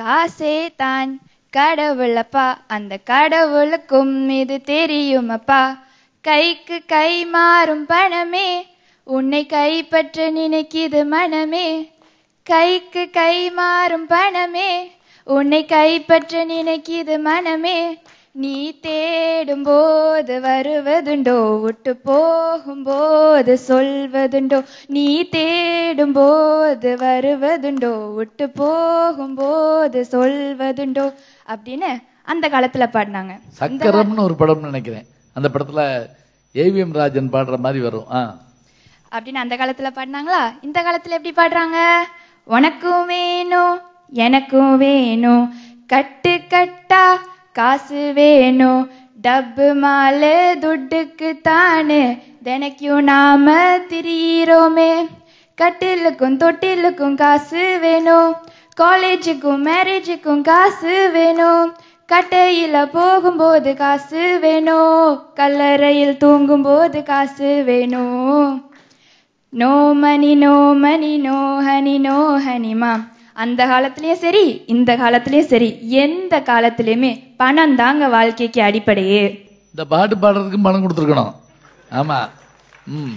காசே தான் கடவுளப்பா அந்த கடவுளுக்கும் இது தெரியுமப்பா. கைக்கு கை மாறும் பணமே உன்னை கைப்பற்ற நினைக்கிது மனமே. கைக்கு கை மாறும் பணமே உன்னை கைப்பற்ற நினைக்கிது மனமே. நீ தேடும் போது வருவதுண்டோ விட்டு போகும்போது சொல்வதுண்டோ. நீ தேடும் போது வருவதுண்டோ விட்டு போகும்போது சொல்வதுண்டோ. அப்படின்னு அந்த காலத்துல பாடினாங்க. சக்கரம்னு ஒரு படம் நினைக்கிறேன். அந்த படத்துல ஏவிஎம் ராஜன் பாடுற மாதிரி வரும். அப்படின்னு அந்த காலத்துல பாடினாங்களா? இந்த காலத்துல எப்படி பாடுறாங்க? உனக்கும் வேணும் எனக்கும் வேணும். கட்டு கட்டா காசு வேணும் டப்பு மாலை துட்டுக்கு தானு. தினைக்கும் நாம திரியிறோமே. கட்டிலுக்கும் தொட்டிலுக்கும் காசு வேணும் காலேஜுக்கும் மேரேஜுக்கும் காசு வேணும் கட்டையில போகும்போது காசு வேணும் கல்லறையில் தூங்கும்போது காசு வேணும் no money no money no honey no ஹனிமா அந்த காலத்திலயும் சரி இந்த காலத்திலயும் சரி எந்த காலத்திலயுமே பணம் தாங்க வாழ்க்கைக்கு அடிப்படையே. இந்த பாட்டு பாடுறதுக்கு பணம் கொடுத்துருக்கணும். ஆமா. ம்.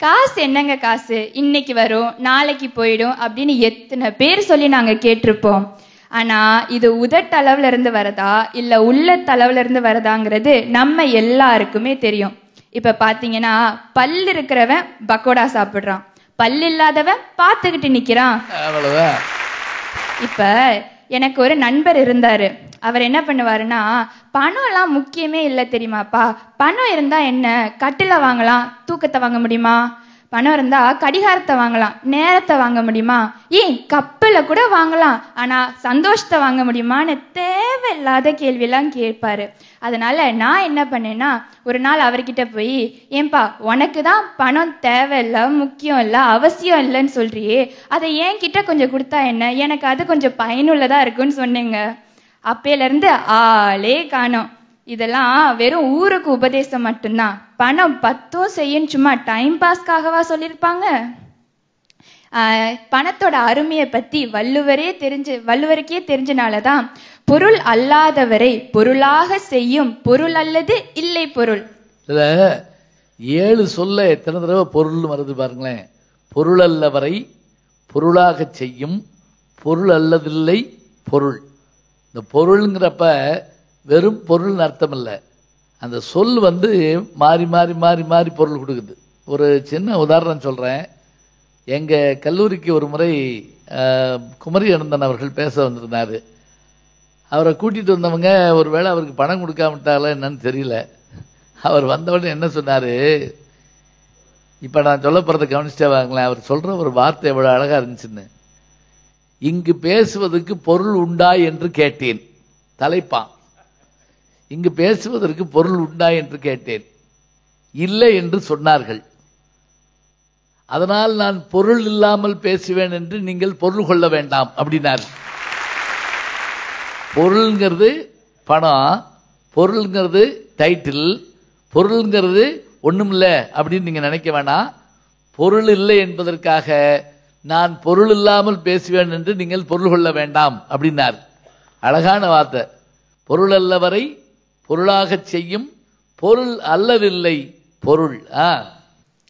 காசு என்னங்க காசு? இன்னைக்கு வரும் நாளைக்கு போயிடும் அப்படின்னு எத்தனை பேர் சொல்லி நாங்க கேட்டிருப்போம். ஆனா இது உதட்டளவுல இருந்து வரதா இல்ல உள்ளத்தளவுல இருந்து வரதாங்கிறது நம்ம எல்லாருக்குமே தெரியும். இப்ப பாத்தீங்கன்னா பல் இருக்கிறவன் பக்கோடா சாப்பிடுறான். பல் இல்லாதவன் பார்த்துக்கிட்டு நிக்கிறான். இப்ப எனக்கு ஒரு நண்பர் இருந்தாரு. அவர் என்ன பண்ணுவாருன்னா பணம் எல்லாம் முக்கியமே இல்லை தெரியுமாப்பா? பணம் இருந்தா என்ன? கட்டில வாங்கலாம் தூக்கத்தை வாங்க முடியுமா? பணம் இருந்தா கடிகாரத்தை வாங்கலாம் நேரத்தை வாங்க முடியுமா? ஏன் கப்பலை கூட வாங்கலாம் ஆனா சந்தோஷத்தை வாங்க முடியுமான்னு தேவையில்லாத கேள்வியெல்லாம் கேட்பாரு. அதனால நான் என்ன பண்ணேன்னா ஒரு நாள் அவர்கிட்ட போய் ஏன்பா உனக்கு தான் பணம் தேவையில்ல முக்கியம் இல்லை அவசியம் இல்லைன்னு சொல்றியே அதை ஏன் கிட்ட கொஞ்சம் கொடுத்தா என்ன? எனக்கு அது கொஞ்சம் பயனுள்ளதா இருக்குன்னு சொன்னேங்க. அப்பையில இருந்து ஆளே காணோம். இதெல்லாம் வெறும் ஊருக்கு உபதேசம் மட்டும்தான். பணம் பத்தும் செய்யும் சும்மா டைம் பாஸ்க்காகவா சொல்லியிருப்பாங்க? ஆஹ் பணத்தோட அருமையை பத்தி வள்ளுவரே தெரிஞ்சு வள்ளுவருக்கே தெரிஞ்சனாலதான் பொருள் அல்லாதவரை பொருளாக செய்யும் பொருள் அல்லது இல்லை பொருள். இதுல ஏழு சொல்ல எத்தனை தடவை பொருள் வருது பாருங்களேன். பொருள் அல்லவரை பொருளாக செய்யும் பொருள் அல்லதில்லை பொருள். இந்த பொருளுங்கிறப்ப வெறும் பொருள்னு அர்த்தம் இல்லை அந்த சொல் வந்து மாறி மாறி மாறி மாறி பொருள் கொடுக்குது. ஒரு சின்ன உதாரணம் சொல்கிறேன் எங்கள் கல்லூரிக்கு ஒரு முறை குமரி அனந்தன் அவர்கள் பேச வந்திருந்தாரு. அவரை கூட்டிகிட்டு வந்தவங்க ஒரு வேளை அவருக்கு பணம் கொடுக்காம என்னன்னு தெரியல. அவர் வந்தவுடனே என்ன சொன்னார்? இப்போ நான் சொல்ல போகிறத கவனிச்சிட்டே வாங்களேன். அவர் சொல்கிற ஒரு வார்த்தை எவ்வளோ அழகாக இருந்துச்சுன்னு. இங்கு பேசுவதற்கு பொருள் உண்டா என்று கேட்டேன். தலைப்பான். இங்கு பேசுவதற்கு பொருள் உண்டா என்று கேட்டேன். இல்லை என்று சொன்னார்கள். அதனால் நான் பொருள் இல்லாமல் பேசுவேன் என்று நீங்கள் பொருள் கொள்ள வேண்டாம் அப்படின்னார். பொருள்ங்கிறது பணம் பொருள்ங்கிறது டைட்டில் பொருள்ங்கிறது ஒண்ணுமில்ல அப்படின்னு நீங்க நினைக்க வேணாம். பொருள் இல்லை என்பதற்காக நான் பொருள் இல்லாமல் பேசுவேன் என்று நீங்கள் பொருள் கொள்ள வேண்டாம் அப்படின்னார். அழகான வார்த்தை. பொருள் அல்லவரை பொருளாகச் செய்யும் பொருள் அல்லவில்லை பொருள். ஆ.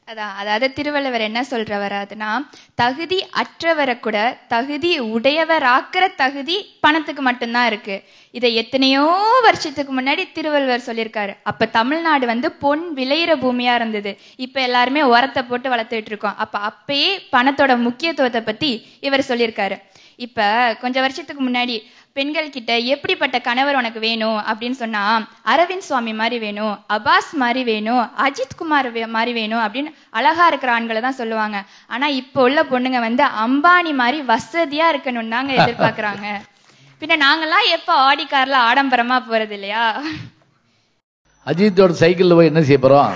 அதான் அதாவது திருவள்ளுவர் என்ன சொல்றவராதுன்னா தகுதி அற்றவரை கூட தகுதி உடையவராக்கிற தகுதி பணத்துக்கு மட்டும்தான் இருக்கு. இதை எத்தனையோ வருஷத்துக்கு முன்னாடி திருவள்ளுவர் சொல்லியிருக்காரு. அப்ப தமிழ்நாடு வந்து பொன் விளையிற பூமியா இருந்தது. இப்ப எல்லாருமே உரத்தை போட்டு வளர்த்துட்டு இருக்கோம். அப்ப அப்பயே பணத்தோட முக்கியத்துவத்தை பத்தி இவர் சொல்லியிருக்காரு. இப்ப கொஞ்சம் வருஷத்துக்கு முன்னாடி பெண்கள் கிட்ட எப்படிப்பட்ட கணவர் உனக்கு வேணும்? அப்படின்னு சொன்னா அரவிந்த் சுவாமி மாதிரி வேணும் அபாஸ் மாதிரி வேணும் அஜித் குமார் மாதிரி வேணும் அப்படின்னு அழகா இருக்கிற ஆண்களை தான் சொல்லுவாங்க. ஆனா இப்போ உள்ள பொண்ணுங்க வந்து அம்பானி மாதிரி வசதியா இருக்கணும்னு தாங்க எதிர்பார்க்கறாங்க. பின்ன நாங்கெல்லாம் எப்ப ஆடி கார்ல ஆடம்பரமா போறது இல்லையா? அஜித்தோட சைக்கிள்ல போய் என்ன செய்ய போறோம்?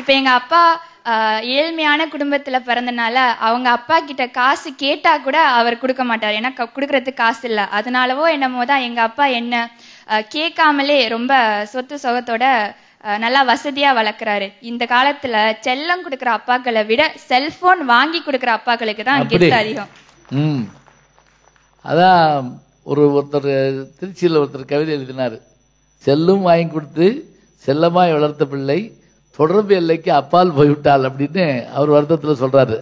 இப்ப எங்க அப்பா ஏழ்மையான குடும்பத்துல பிறந்தனால அவங்க அப்பா கிட்ட காசு கேட்டா கூட அவர் கொடுக்க மாட்டார். ஏன்னா கொடுக்கறதுக்கு காசு இல்ல. அதனாலவோ என்னமோ தான் எங்க அப்பா என்ன கேட்காமலே ரொம்ப சொத்து சுகத்தோட நல்லா வசதியா வளர்க்குறாரு. இந்த காலத்துல செல்லம் கொடுக்குற அப்பாக்களை விட செல்போன் வாங்கி கொடுக்குற அப்பாக்களுக்கு தான். கிஃப்ட் அதிகம். அதான் ஒரு ஒருத்தர் திருச்சியில் ஒருத்தர் கவிதை எழுதினார். செல்லும் வாங்கி கொடுத்து செல்லமாய் வளர்த்த பிள்ளை தொடர்பு எல்லைக்கு அப்பால் போய்விட்டாள் அப்படின்னு அவர் வருத்தத்துல சொல்றாரு.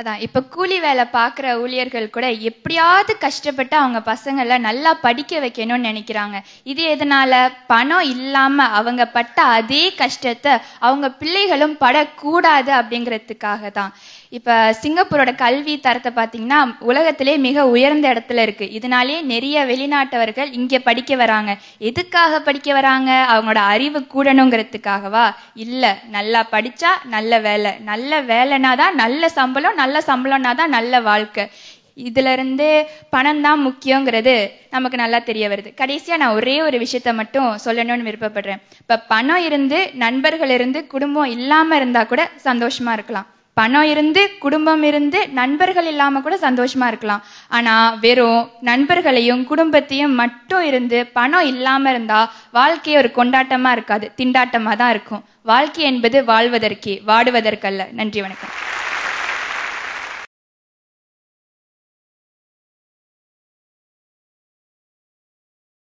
அதான் இப்ப கூலி வேலை பாக்குற ஊழியர்கள் கூட எப்படியாவது கஷ்டப்பட்டு அவங்க பசங்களை நல்லா படிக்க வைக்கணும்னு நினைக்கிறாங்க. இது எதனால? பணம் இல்லாம அவங்க பட்ட அதே கஷ்டத்தை அவங்க பிள்ளைகளும் படக்கூடாது அப்படிங்கறதுக்காக தான் இப்போ சிங்கப்பூரோட கல்வி தரத்தை பார்த்தீங்கன்னா உலகத்திலே மிக உயர்ந்த இடத்துல இருக்கு. இதனாலேயே நிறைய வெளிநாட்டவர்கள் இங்கே படிக்க வராங்க. எதுக்காக படிக்க வராங்க? அவங்களோட அறிவு கூடணுங்கிறதுக்காகவா? இல்லை நல்லா படிச்சா நல்ல வேலை. நல்ல வேலைனா தான் நல்ல சம்பளம் நல்ல சம்பளம்னா தான் நல்ல வாழ்க்கை. இதுல இருந்து பணம் தான் முக்கியங்கிறது நமக்கு நல்லா தெரிய வருது. கடைசியா நான் ஒரே ஒரு விஷயத்த மட்டும் சொல்லணும்னு விருப்பப்படுறேன். இப்ப பணம் இருந்து நண்பர்கள் இருந்து குடும்பம் இல்லாம இருந்தா கூட சந்தோஷமா இருக்கலாம். பணம் இருந்து குடும்பம் இருந்து நண்பர்கள் இல்லாம கூட சந்தோஷமா இருக்கலாம். ஆனா வெறும் நண்பர்களையும் குடும்பத்தையும் மட்டும் இருந்து பணம் இல்லாம இருந்தா வாழ்க்கை ஒரு கொண்டாட்டமா இருக்காது திண்டாட்டமா தான் இருக்கும். வாழ்க்கை என்பது வாழ்வதற்கே வாடுவதற்கல்ல. நன்றி வணக்கம்.